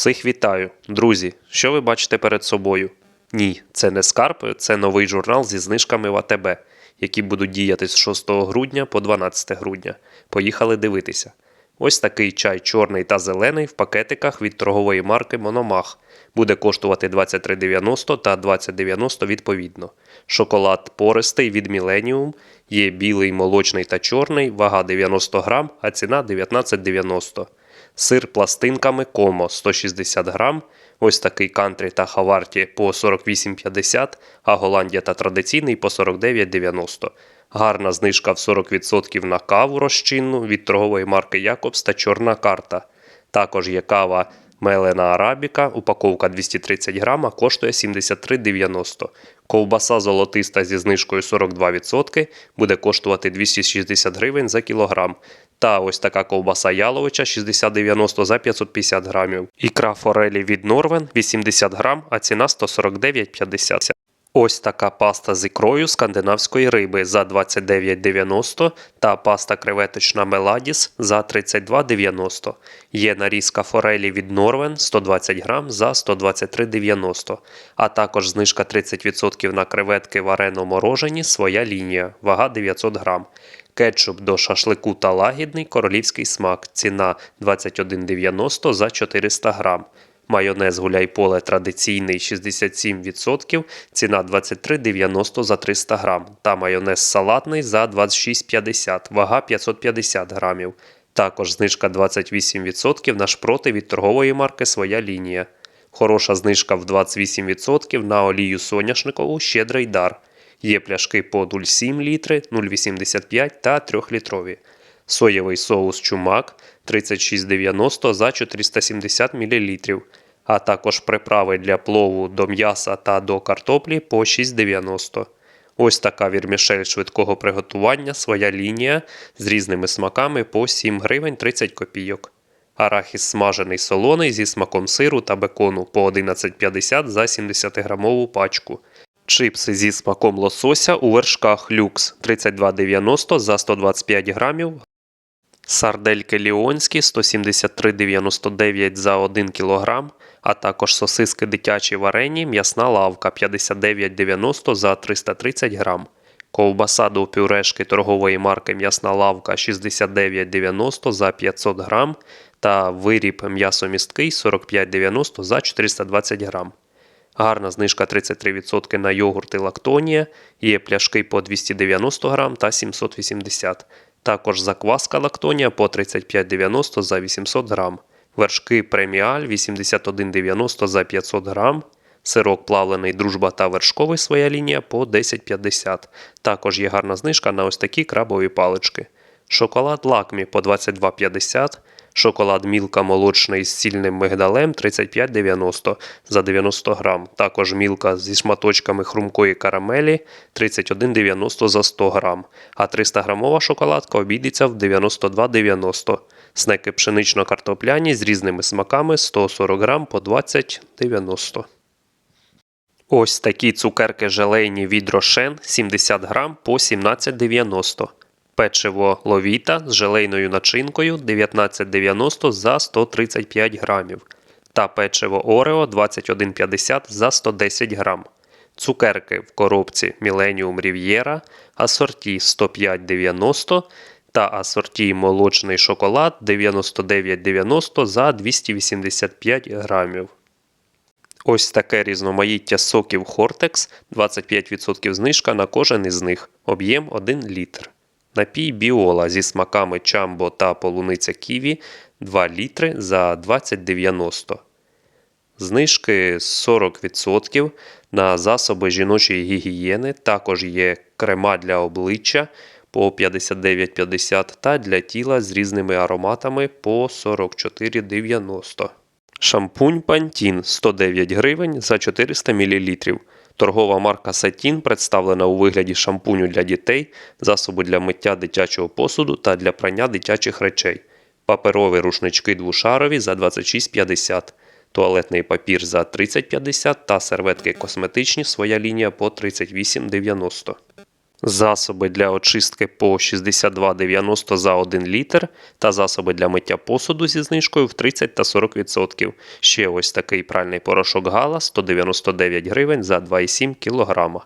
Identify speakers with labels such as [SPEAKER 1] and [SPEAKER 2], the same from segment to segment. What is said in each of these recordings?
[SPEAKER 1] Всіх вітаю, друзі. Що ви бачите перед собою? Ні, це не скарб, це новий журнал зі знижками в АТБ, які будуть діяти з 6 грудня по 12 грудня. Поїхали дивитися. Ось такий чай чорний та зелений в пакетиках від торгової марки Мономах. Буде коштувати 23,90 та 20,90 відповідно. Шоколад пористий від Millennium. Є білий, молочний та чорний, вага 90 грам, а ціна 19,90. Сир пластинками Комо 160 грам. Ось такий кантрі та хаварті по 48,50, а Голландія та традиційний по 49,90. Гарна знижка в 40% на каву розчинну від торгової марки Якобс та чорна карта. Також є кава Мелена Арабіка, упаковка 230 грама, коштує 73,90. Ковбаса золотиста зі знижкою 42% буде коштувати 260 гривень за кілограм. Та ось така ковбаса яловича 60,90 за 550 грамів. Ікра форелі від Норвен 80 грам, а ціна 149,50. Ось така паста з ікрою скандинавської риби за 29,90 та паста креветочна Меладіс за 32,90. Є нарізка форелі від Норвен 120 грам за 123,90, а також знижка 30% на креветки варено морожені своя лінія, вага 900 грам. Кетчуп до шашлику та лагідний королівський смак. Ціна 21,90 за 400 грам. Майонез гуляйполе традиційний 67%, ціна 23,90 за 300 грам. Та майонез салатний за 26,50, вага 550 грамів. Також знижка 28% на шпроти від торгової марки Своя лінія. Хороша знижка в 28% на олію соняшникову щедрий дар. Є пляшки по 0,7 літри, 0,85 та 3-літрові. Соєвий соус чумак 36,90 за 470 мл, а також приправи для плову до м'яса та до картоплі по 6,90. Ось така вірмішель швидкого приготування, своя лінія з різними смаками по 7 гривень 30 копійок. Арахіс смажений солоний зі смаком сиру та бекону по 11,50 за 70-грамову пачку. Чипси зі смаком лосося у вершках люкс 32,90 за 125 грамів. Сардельки ліонські 173,99 за 1 кг, а також сосиски дитячі варені, м'ясна лавка 59,90 за 330 грам. Ковбаса до пюрешки торгової марки М'ясна лавка 69,90 за 500 грам та виріб м'ясомісткий 45,90 за 420 грам. Гарна знижка 33% на йогурти Лактонія, є пляшки по 290 грам та 780 Також закваска Лактонія по 35,90 за 800 грам. Вершки преміаль 81,90 за 500 грам. Сирок плавлений дружба та вершковий своя лінія по 10,50. Також є гарна знижка на ось такі крабові палички. Шоколад лакмі по 22,50. Шоколад мілка молочний з сільним мигдалем 35,90 за 90 грам. Також мілка зі шматочками хрумкої карамелі 31,90 за 100 грам. А 300 грамова шоколадка обійдеться в 92,90. Снеки пшенично-картопляні з різними смаками 140 грам по 20,90. Ось такі цукерки желейні від Рошен 70 грам по 17,90. Печиво ловіта з желейною начинкою 19,90 за 135 грамів. Та печиво Орео 21,50 за 110 грам. Цукерки в коробці Millennium Riviera асорті 105,90 та асорті молочний шоколад 99,90 за 285 грамів. Ось таке різноманіття соків Хортекс, 25% знижка на кожен із них, об'єм 1 літр. Напій Біола зі смаками чамбо та полуниця ківі 2 літри за 20,90. Знижки 40% на засоби жіночої гігієни. Також є крема для обличчя по 59,50 та для тіла з різними ароматами по 44,90. Шампунь Пантін 109 гривень за 400 мл. Торгова марка Сатін представлена у вигляді шампуню для дітей, засобу для миття дитячого посуду та для прання дитячих речей. Паперові рушнички двошарові за 26,50, туалетний папір за 30,50 та серветки косметичні своя лінія по 38,90. Засоби для очистки по 62,90 за 1 літр та засоби для миття посуду зі знижкою в 30 та 40%. Ще ось такий пральний порошок Гала 199 гривень за 2,7 кг.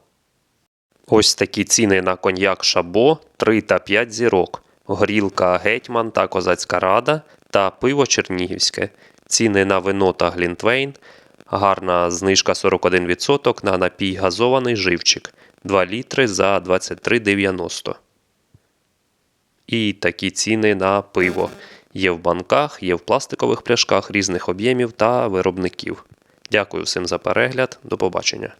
[SPEAKER 1] Ось такі ціни на коньяк Шабо 3 та 5 зірок, горілка Гетьман та Козацька Рада та пиво Чернігівське. Ціни на вино та Глінтвейн. Гарна знижка 41% на напій газований живчик 2 літри за 23,90. І такі ціни на пиво. Є в банках, є в пластикових пляшках різних об'ємів та виробників. Дякую всім за перегляд. До побачення.